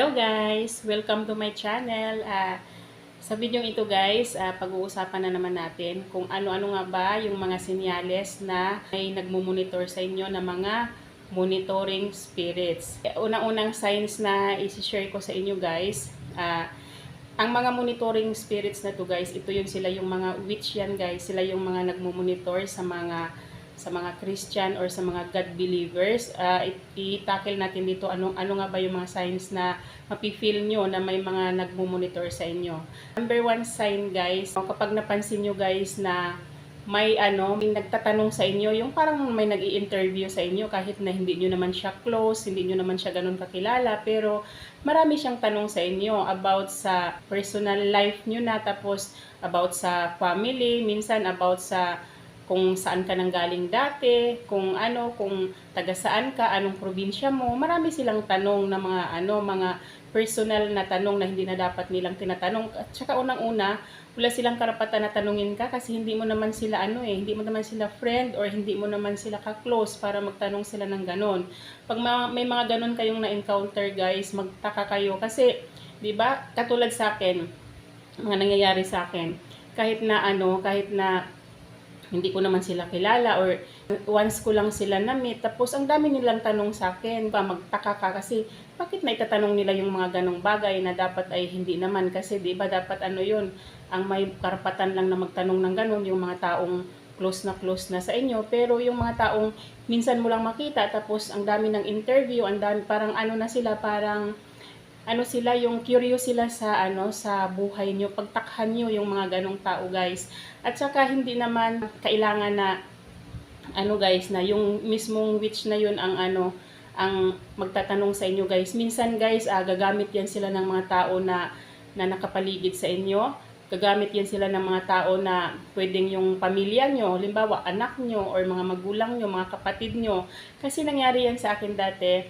Hello guys! Welcome to my channel. Ah, sa video ito guys, ah, pag-uusapan na naman natin kung ano-ano nga ba yung mga senyales na may nagmumonitor sa inyo na mga monitoring spirits. Unang-unang signs na isi-share ko sa inyo guys, ah, ang mga monitoring spirits na to guys, ito yung sila yung mga witch yan guys, sila yung mga nagmumonitor sa mga sa mga Christian or sa mga God believers. Uh, i-tackle natin dito ano, ano nga ba yung mga signs na mapifeel nyo na may mga nagmumonitor sa inyo. Number one sign guys, kapag napansin nyo guys na may ano, may nagtatanong sa inyo, yung parang may nag interview sa inyo kahit na hindi nyo naman siya close, hindi nyo naman siya ganun kakilala, pero marami siyang tanong sa inyo about sa personal life nyo na, tapos about sa family, minsan about sa kung saan ka nang galing dati, kung ano, kung taga saan ka, anong probinsya mo. Marami silang tanong na mga ano, mga personal na tanong na hindi na dapat nilang tinatanong. At saka unang-una, wala silang karapatan na tanungin ka kasi hindi mo naman sila ano eh, hindi mo naman sila friend or hindi mo naman sila ka-close para magtanong sila ng ganon. Pag may mga ganon kayong na-encounter guys, magtaka kayo kasi 'di ba? Katulad sa akin, mga nangyayari sa akin, kahit na ano, kahit na hindi ko naman sila kilala or once ko lang sila na-meet. Tapos ang dami nilang tanong sa akin, pa magtaka ka kasi bakit may tatanong nila yung mga ganong bagay na dapat ay hindi naman kasi 'di ba dapat ano 'yun, ang may karapatan lang na magtanong ng ganon yung mga taong close na close na sa inyo pero yung mga taong minsan mo lang makita tapos ang dami ng interview ang dami parang ano na sila parang ano sila, yung curious sila sa ano sa buhay nyo, pagtakhan nyo yung mga ganong tao guys. At saka hindi naman kailangan na ano guys na yung mismong witch na yun ang ano ang magtatanong sa inyo guys. Minsan guys, ah, gagamit yan sila ng mga tao na na nakapaligid sa inyo. Gagamit yan sila ng mga tao na pwedeng yung pamilya nyo, limbawa anak nyo or mga magulang nyo, mga kapatid nyo. Kasi nangyari yan sa akin dati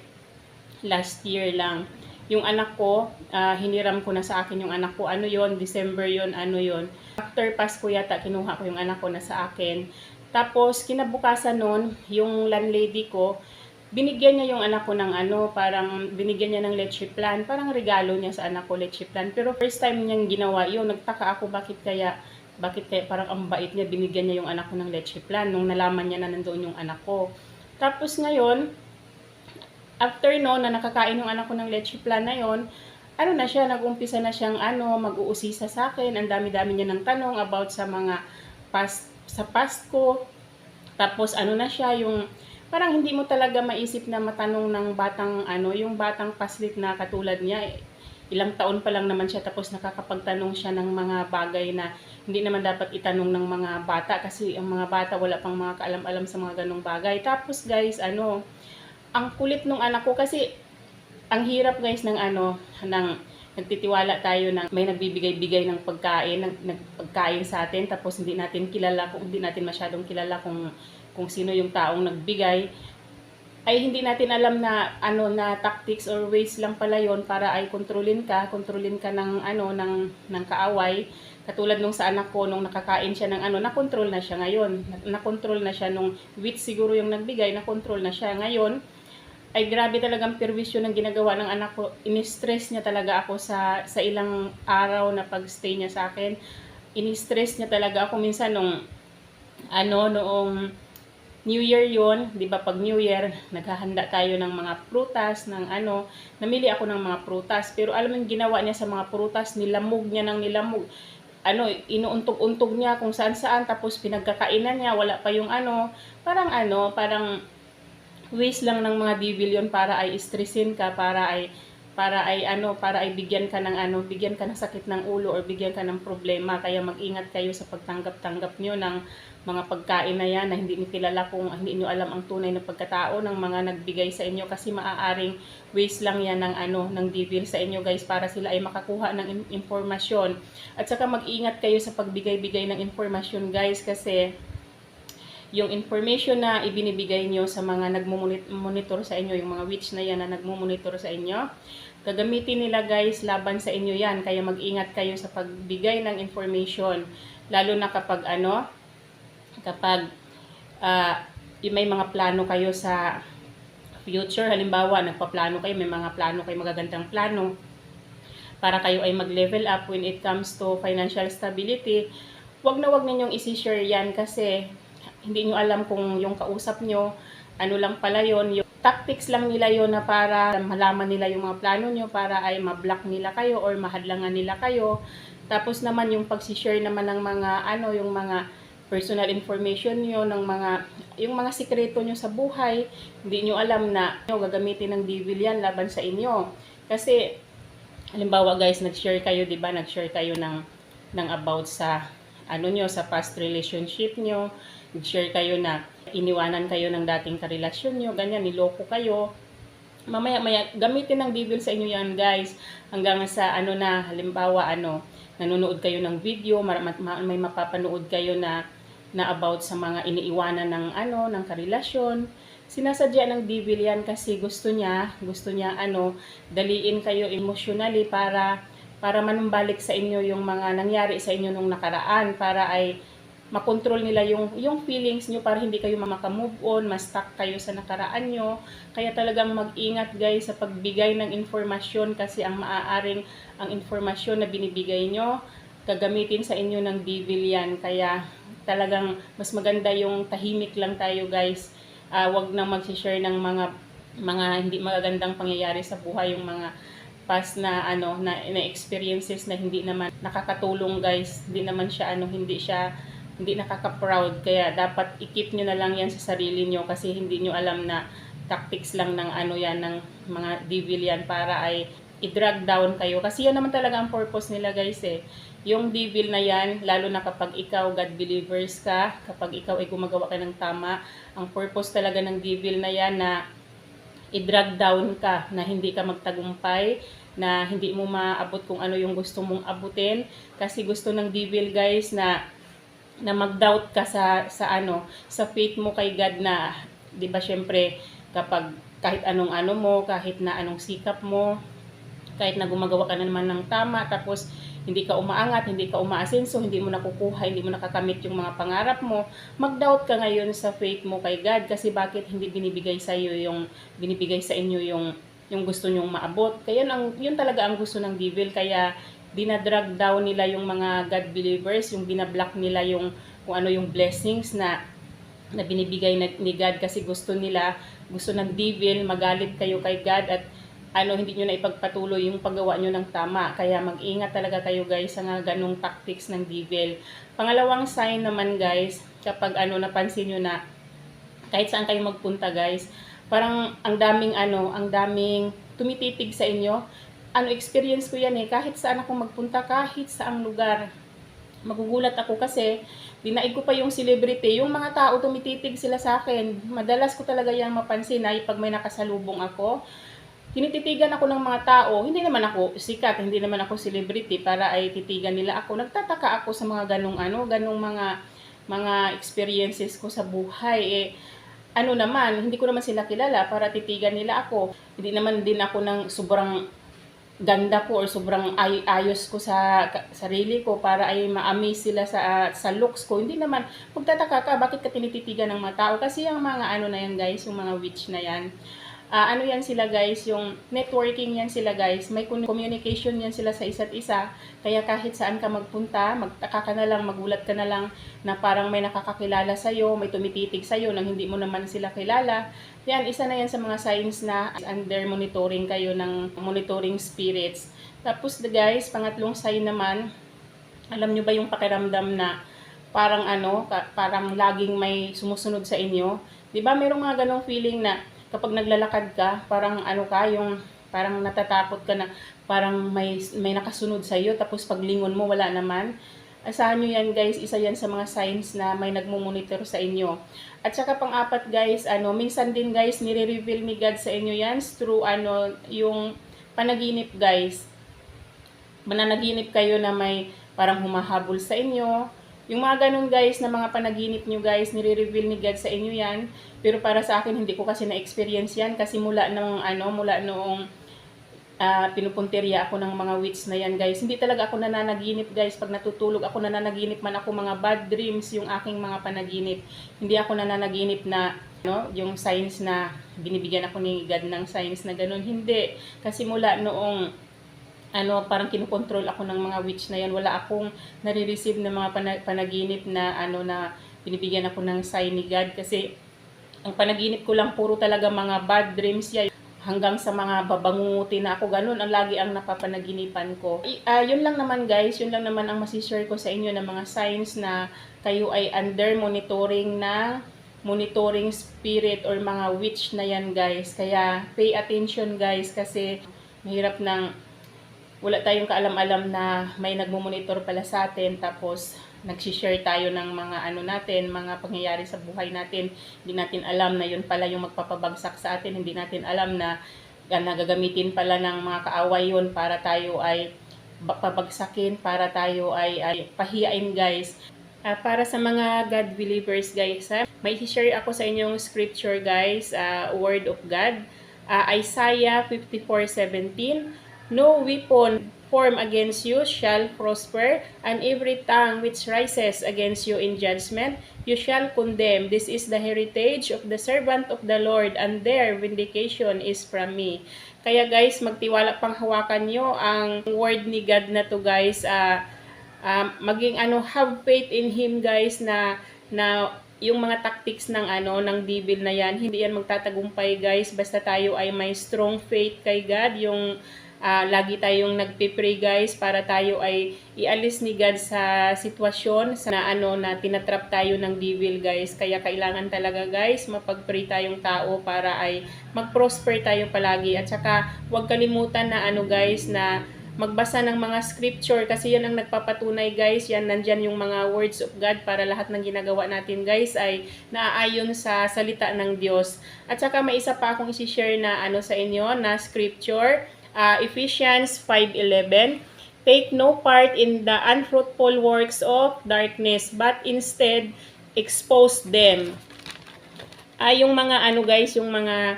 last year lang yung anak ko, uh, hiniram ko na sa akin yung anak ko. Ano yon December yon ano yon After Pasko yata, kinuha ko yung anak ko na sa akin. Tapos, kinabukasan nun, yung landlady ko, binigyan niya yung anak ko ng ano, parang binigyan niya ng leche plan. Parang regalo niya sa anak ko, leche plan. Pero first time niyang ginawa yun, nagtaka ako bakit kaya bakit kaya parang ang bait niya, binigyan niya yung anak ko ng leche plan nung nalaman niya na nandoon yung anak ko. Tapos ngayon, after no, na nakakain yung anak ko ng leche plan na yon, ano na siya, nag-umpisa na siyang ano, mag-uusisa sa akin. Ang dami-dami niya ng tanong about sa mga past, sa past ko. Tapos ano na siya, yung parang hindi mo talaga maisip na matanong ng batang ano, yung batang paslit na katulad niya. Ilang taon pa lang naman siya tapos nakakapagtanong siya ng mga bagay na hindi naman dapat itanong ng mga bata kasi ang mga bata wala pang mga kaalam-alam sa mga ganong bagay. Tapos guys, ano, ang kulit nung anak ko kasi ang hirap guys ng ano ng nagtitiwala tayo ng may nagbibigay-bigay ng pagkain, ng, nagpagkain sa atin tapos hindi natin kilala kung hindi natin masyadong kilala kung kung sino yung taong nagbigay ay hindi natin alam na ano na tactics or ways lang pala yon para ay kontrolin ka, kontrolin ka ng ano ng ng kaaway. Katulad nung sa anak ko nung nakakain siya ng ano, na-control na siya ngayon. Na-control na siya nung wheat siguro yung nagbigay, na-control na siya ngayon ay grabe talagang perwisyo ng ginagawa ng anak ko. Ini-stress niya talaga ako sa sa ilang araw na pag-stay niya sa akin. Ini-stress niya talaga ako minsan nung ano noong New Year yon, 'di ba? Pag New Year, naghahanda tayo ng mga prutas, ng ano, namili ako ng mga prutas. Pero alam mo ginawa niya sa mga prutas, nilamog niya ng nilamog. Ano, inuuntog-untog niya kung saan-saan tapos pinagkakainan niya, wala pa yung ano, parang ano, parang ways lang ng mga devil yon para ay stressin ka, para ay para ay ano, para ay bigyan ka ng ano, bigyan ka ng sakit ng ulo or bigyan ka ng problema. Kaya mag-ingat kayo sa pagtanggap-tanggap nyo ng mga pagkain na yan na hindi niyo kilala kung hindi niyo alam ang tunay na pagkatao ng mga nagbigay sa inyo kasi maaaring ways lang yan ng ano ng devil sa inyo guys para sila ay makakuha ng impormasyon. At saka mag-ingat kayo sa pagbigay-bigay ng impormasyon guys kasi yung information na ibinibigay nyo sa mga nagmumonitor sa inyo, yung mga witch na yan na nagmumonitor sa inyo, gagamitin nila guys laban sa inyo yan. Kaya mag-ingat kayo sa pagbigay ng information. Lalo na kapag ano, kapag uh, may mga plano kayo sa future. Halimbawa, nagpaplano kayo, may mga plano kayo, magagandang plano para kayo ay mag-level up when it comes to financial stability. Huwag na huwag ninyong isi-share yan kasi hindi nyo alam kung yung kausap nyo, ano lang pala yon yung tactics lang nila yon na para malaman nila yung mga plano nyo para ay ma-block nila kayo or mahadlangan nila kayo. Tapos naman yung pag-share naman ng mga ano, yung mga personal information nyo, ng mga, yung mga sikreto nyo sa buhay, hindi nyo alam na nyo, gagamitin ng devil yan laban sa inyo. Kasi, halimbawa guys, nag-share kayo, di ba? Nag-share kayo ng, ng about sa, ano nyo, sa past relationship nyo. Nag-share kayo na iniwanan kayo ng dating karelasyon nyo, ganyan, niloko kayo. Mamaya-maya, gamitin ng devil sa inyo yan guys. Hanggang sa, ano na, halimbawa, ano, nanonood kayo ng video, ma- ma- may mapapanood kayo na na about sa mga iniiwanan ng ano ng karelasyon sinasadya ng devil yan kasi gusto niya gusto niya ano daliin kayo emotionally para para manumbalik sa inyo yung mga nangyari sa inyo nung nakaraan para ay makontrol nila yung yung feelings nyo para hindi kayo maka-move on, ma-stuck kayo sa nakaraan nyo. Kaya talagang mag-ingat guys sa pagbigay ng informasyon kasi ang maaaring ang informasyon na binibigay nyo gagamitin sa inyo ng devil yan. Kaya talagang mas maganda yung tahimik lang tayo guys. Ah, wag nang mag-share ng mga mga hindi magagandang pangyayari sa buhay yung mga past na ano na, na experiences na hindi naman nakakatulong guys. Hindi naman siya ano hindi siya hindi nakaka-proud. Kaya dapat i-keep nyo na lang yan sa sarili nyo kasi hindi nyo alam na tactics lang ng ano yan ng mga devil yan para ay i-drag down kayo. Kasi yan naman talaga ang purpose nila guys eh. Yung devil na yan, lalo na kapag ikaw God believers ka, kapag ikaw ay gumagawa ka ng tama, ang purpose talaga ng devil na yan na i-drag down ka, na hindi ka magtagumpay, na hindi mo maabot kung ano yung gusto mong abutin, kasi gusto ng devil guys na na mag-doubt ka sa sa ano, sa faith mo kay God na 'di ba syempre kapag kahit anong ano mo, kahit na anong sikap mo, kahit na gumagawa ka na naman ng tama tapos hindi ka umaangat, hindi ka umaasenso, hindi mo nakukuha, hindi mo nakakamit yung mga pangarap mo, mag-doubt ka ngayon sa faith mo kay God. Kasi bakit hindi binibigay sa iyo yung binibigay sa inyo yung yung gusto nyong maabot. Kaya ang, yun talaga ang gusto ng devil kaya dinadrag down nila yung mga God believers, yung binablock nila yung kung ano yung blessings na na binibigay ni God kasi gusto nila, gusto ng devil, magalit kayo kay God at ano, hindi nyo na ipagpatuloy yung paggawa nyo ng tama. Kaya mag-ingat talaga kayo guys sa nga ganong tactics ng devil. Pangalawang sign naman guys, kapag ano, napansin nyo na kahit saan kayo magpunta guys, parang ang daming ano, ang daming tumititig sa inyo. Ano, experience ko yan eh, kahit saan ako magpunta, kahit saang lugar. Magugulat ako kasi dinaig ko pa yung celebrity, yung mga tao tumititig sila sa akin. Madalas ko talaga yan mapansin ay pag may nakasalubong ako, tinititigan ako ng mga tao, hindi naman ako sikat, hindi naman ako celebrity para ay titigan nila ako. Nagtataka ako sa mga ganong ano, ganong mga mga experiences ko sa buhay. Eh, ano naman, hindi ko naman sila kilala para titigan nila ako. Hindi naman din ako ng sobrang ganda ko or sobrang ay ayos ko sa sarili ko para ay ma-amaze sila sa sa looks ko. Hindi naman magtataka ka bakit ka tinititigan ng mga tao kasi yung mga ano na yan guys, yung mga witch na yan. Ah, ano yan sila guys, yung networking yan sila guys, may communication yan sila sa isa't isa, kaya kahit saan ka magpunta, magtaka ka na lang, magulat ka na lang na parang may nakakakilala sa'yo, may tumititig sa'yo nang hindi mo naman sila kilala. Yan, isa na yan sa mga signs na under monitoring kayo ng monitoring spirits. Tapos the guys, pangatlong sign naman, alam nyo ba yung pakiramdam na parang ano, parang laging may sumusunod sa inyo? 'Di ba Merong mga ganong feeling na kapag naglalakad ka, parang ano ka, yung parang natatakot ka na parang may may nakasunod sa iyo tapos paglingon mo wala naman. Asahan nyo yan guys, isa yan sa mga signs na may nagmumonitor sa inyo. At saka pang-apat guys, ano, minsan din guys, nire-reveal ni God sa inyo yan through ano, yung panaginip guys. Mananaginip kayo na may parang humahabol sa inyo. Yung mga ganun guys, na mga panaginip nyo guys, nire-reveal ni God sa inyo yan. Pero para sa akin, hindi ko kasi na-experience yan kasi mula nung ano, mula noong ah, pinupunteriya ako ng mga witch na yan guys. Hindi talaga ako nananaginip guys. Pag natutulog ako nananaginip man ako mga bad dreams yung aking mga panaginip. Hindi ako nananaginip na no, yung signs na binibigyan ako ni God ng signs na ganun. Hindi. Kasi mula noong ano, parang kinukontrol ako ng mga witch na yan. Wala akong nare-receive na mga pana- panaginip na ano na binibigyan ako ng sign ni God kasi ang panaginip ko lang puro talaga mga bad dreams yan hanggang sa mga babangunguti na ako ganun ang lagi ang napapanaginipan ko. I- ah, yun lang naman guys, yun lang naman ang masishare ko sa inyo ng mga signs na kayo ay under monitoring na monitoring spirit or mga witch na yan guys. Kaya pay attention guys kasi mahirap ng wala tayong kaalam-alam na may nagmumonitor pala sa atin tapos nagsishare tayo ng mga ano natin, mga pangyayari sa buhay natin. Hindi natin alam na yun pala yung magpapabagsak sa atin. Hindi natin alam na uh, nagagamitin pala ng mga kaaway yun para tayo ay ba- pabagsakin, para tayo ay, ay pahiyain guys. Ah, para sa mga God believers guys, ha, may share ako sa inyong scripture guys, ah, word of God. Ah, Isaiah 54:17 No weapon formed against you shall prosper, and every tongue which rises against you in judgment you shall condemn. This is the heritage of the servant of the Lord, and their vindication is from me. Kaya guys, magtiwala pang hawakan nyo ang word ni God na to guys. ah ah, maging ano, have faith in Him guys na na yung mga tactics ng ano ng devil na yan hindi yan magtatagumpay guys basta tayo ay may strong faith kay God yung Ah, lagi tayong nagpe-pray guys para tayo ay ialis ni God sa sitwasyon sa na ano na tinatrap tayo ng devil guys. Kaya kailangan talaga guys mapag-pray tayong tao para ay mag-prosper tayo palagi. At saka huwag kalimutan na ano guys na magbasa ng mga scripture kasi yan ang nagpapatunay guys. Yan nandyan yung mga words of God para lahat ng ginagawa natin guys ay naaayon sa salita ng Diyos. At saka may isa pa akong isi-share na ano sa inyo na scripture uh, Ephesians 5.11 Take no part in the unfruitful works of darkness, but instead expose them. Ah, yung mga ano guys, yung mga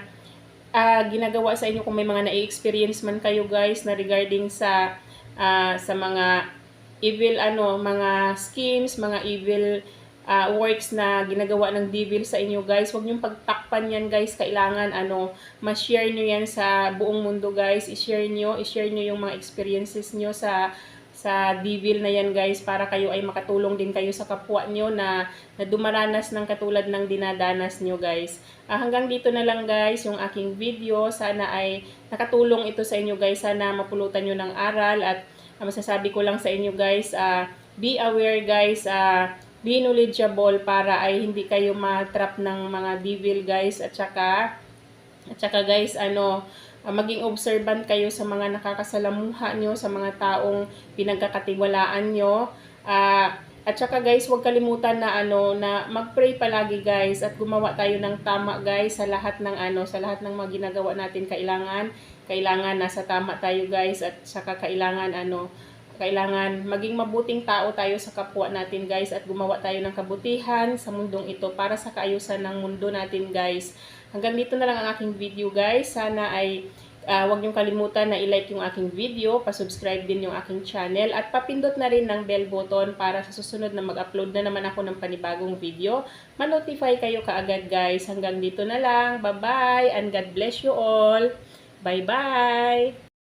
ah, ginagawa sa inyo kung may mga na-experience man kayo guys na regarding sa ah, sa mga evil ano, mga schemes, mga evil ah, works na ginagawa ng devil sa inyo guys. Huwag niyong pagtakpan yan guys. Kailangan ano, ma-share niyo yan sa buong mundo guys. I-share niyo, i-share niyo yung mga experiences niyo sa sa devil na yan guys para kayo ay makatulong din kayo sa kapwa nyo na, na dumaranas ng katulad ng dinadanas nyo guys. Ah, hanggang dito na lang guys yung aking video. Sana ay nakatulong ito sa inyo guys. Sana mapulutan nyo ng aral at ah, masasabi ko lang sa inyo guys, ah, be aware guys, ah, be knowledgeable para ay hindi kayo matrap ng mga devil guys at saka at saka guys ano ah, maging observant kayo sa mga nakakasalamuha nyo sa mga taong pinagkakatiwalaan nyo. Ah, at saka guys huwag kalimutan na ano na magpray palagi guys at gumawa tayo ng tama guys sa lahat ng ano sa lahat ng mga ginagawa natin. Kailangan kailangan nasa tama tayo guys at saka kailangan ano kailangan maging mabuting tao tayo sa kapwa natin guys at gumawa tayo ng kabutihan sa mundong ito para sa kaayusan ng mundo natin guys. Hanggang dito na lang ang aking video guys. Sana ay uh, huwag niyong kalimutan na i-like yung aking video, pa-subscribe din yung aking channel at papindot na rin ng bell button para sa susunod na mag-upload na naman ako ng panibagong video. Ma-notify kayo kaagad guys. Hanggang dito na lang. Bye-bye and God bless you all. Bye-bye!